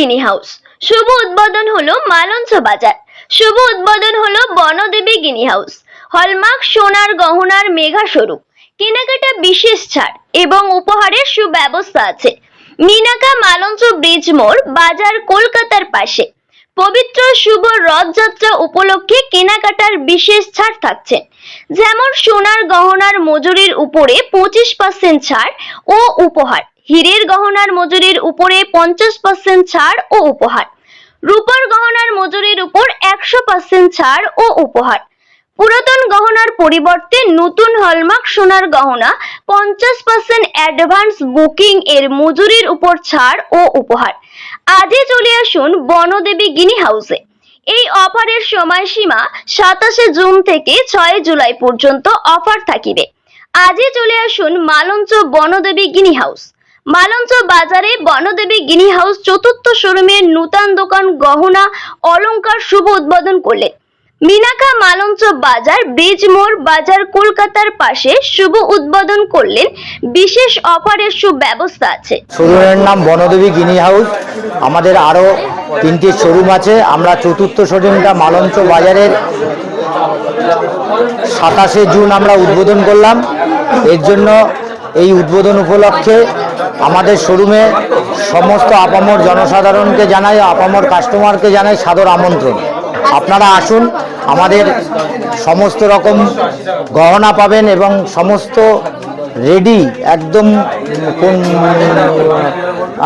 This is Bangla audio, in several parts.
গিনি হাউস। শুভ উদ্বোধন হলো মালঞ্চ বাজার। শুভ উদ্বোধন হলো বনদেবী গিনি হাউস। হলমার্ক সোনার গহনার মেঘা স্বরূপ। কেনাকাটা বিশেষ ছাড় এবং উপহারের সুব্যবস্থা আছে। মিনাকা মালঞ্চ ব্রিজ মোড়, বাজার কলকাতার পাশে। পবিত্র শুভ রথযাত্রা উপলক্ষে কেনাকাটার বিশেষ ছাড় থাকছে। যেমন সোনার গহনার মজুরির উপরে পঁচিশ পার্সেন্ট ছাড় ও উপহার। হীরের গহনার মজুরির উপরে পঞ্চাশ পার্সেন্ট ছাড় ও উপহার। রূপার গহনার মজুরির উপর একশো পার্সেন্ট ছাড় ও উপহার। পুরাতন গহনার পরিবর্তে নতুন হলমার্ক সোনার গহনা, পঞ্চাশ পার্সেন্ট অ্যাডভান্স বুকিং এর মজুরির উপর ছাড় ও উপহার। আজই চলে আসুন বনদেবী গিনি হাউসে। এই অফারের সময়সীমা সাতাশে জুন থেকে ছয় জুলাই পর্যন্ত অফার থাকিবে। আজই চলে আসুন মালঞ্চ বনদেবী গিনি হাউস। মালঞ্চ বাজারে বনদেবী গিনি হাউস চতুর্থ শোরুমের নূতন দোকান, গহনা, অলংকার শুভ উদ্বোধন করলেন। মিনাকা মালঞ্চ বাজার, ব্রিজ মোড় বাজার, কলকাতার পাশে শুভ উদ্বোধন করলেন। বিশেষ অফারের সুব্যবস্থা আছে। শোরুমের নাম বনদেবী গিনি হাউস। আমাদের আরও তিনটি শোরুম আছে। আমরা চতুর্থ শোরুমটা মালঞ্চ বাজারের সাতাশে জুন আমরা উদ্বোধন করলাম। এর জন্য এই উদ্বোধন উপলক্ষে আমাদের শোরুমে সমস্ত আপামর জনসাধারণকে জানাই, আপামর কাস্টমারকে জানাই সাদর আমন্ত্রণ। আপনারা আসুন, আমাদের সমস্ত রকম গহনা পাবেন এবং সমস্ত রেডি, একদম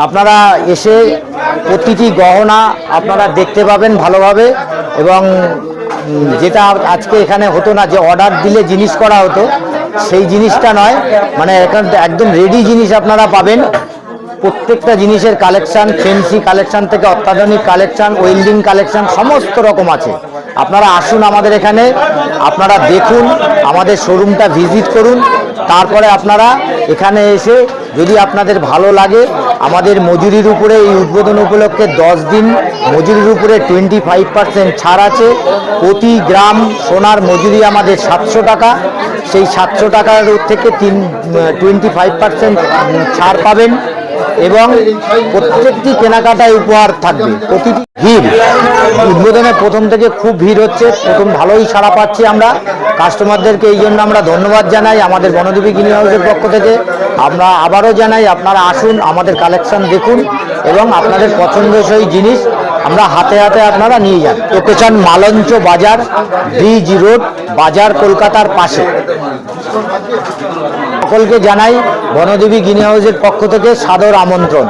আপনারা এসে প্রতিটি গহনা আপনারা দেখতে পাবেন ভালোভাবে এবং যেটা আজকে এখানে হতো না, যে অর্ডার দিলে জিনিস করা হতো সেই জিনিসটা নয়। মানে এখান একদম রেডি জিনিস আপনারা পাবেন। প্রত্যেকটা জিনিসের কালেকশান ফেন্সি কালেকশান থেকে অত্যাধুনিক কালেকশান ওয়েল্ডিং কালেকশান সমস্ত রকম আছে। আপনারা আসুন আমাদের এখানে, আপনারা দেখুন, আমাদের শোরুমটা ভিজিট করুন। তারপরে আপনারা এখানে এসে যদি আপনাদের ভালো লাগে, আমাদের মজুরির উপরে এই উদ্বোধন উপলক্ষে দশ দিন মজুরির উপরে টোয়েন্টি ফাইভ পার্সেন্ট ছাড় আছে। প্রতি গ্রাম সোনার মজুরি আমাদের সাতশো টাকা। সেই সাতশো টাকার থেকে তিন টোয়েন্টি ফাইভ পার্সেন্ট ছাড় পাবেন এবং প্রত্যেকটি কেনাকাটায় উপহার থাকবে। প্রতিটি ভিড়। উদ্বোধনে প্রথম থেকে খুব ভিড় হচ্ছে। প্রথম ভালোই সাড়া পাচ্ছি আমরা। কাস্টমারদেরকে এই জন্য আমরা ধন্যবাদ জানাই আমাদের বনদেবী গিনি হাউসের পক্ষ থেকে। আমরা আবারও জানাই, আপনারা আসুন, আমাদের কালেকশন দেখুন এবং আপনাদের পছন্দসই জিনিস আমরা হাতে হাতে আপনারা নিয়ে যান। লোকেশন মালঞ্চ বাজার ব্রিজ রোড বাজার কলকাতার পাশে। সকলকে জানাই বনদেবী গিনি হাউসের পক্ষ থেকে সাদর আমন্ত্রণ।